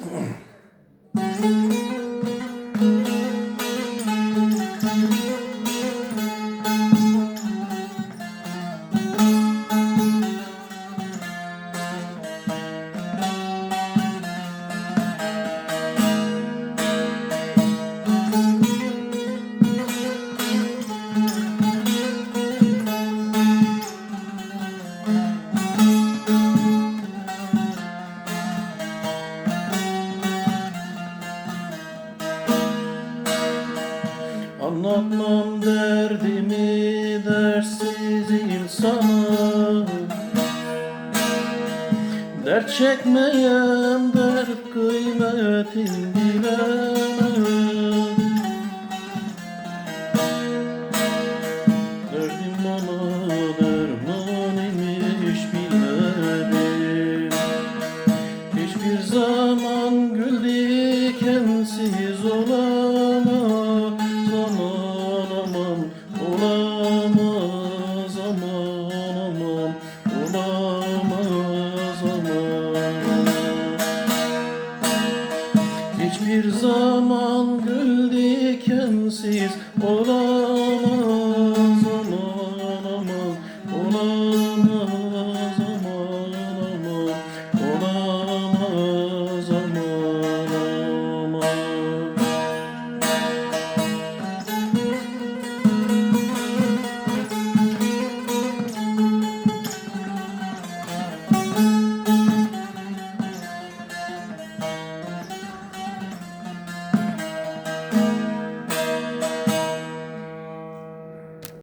Música Anlatmam derdimi dersiz insana. Dert çekmeyen dert kıymetin bilemez Derdim bana derman imiş bilmedim Hiçbir zaman gül Zaman gül dikensiz olamaz.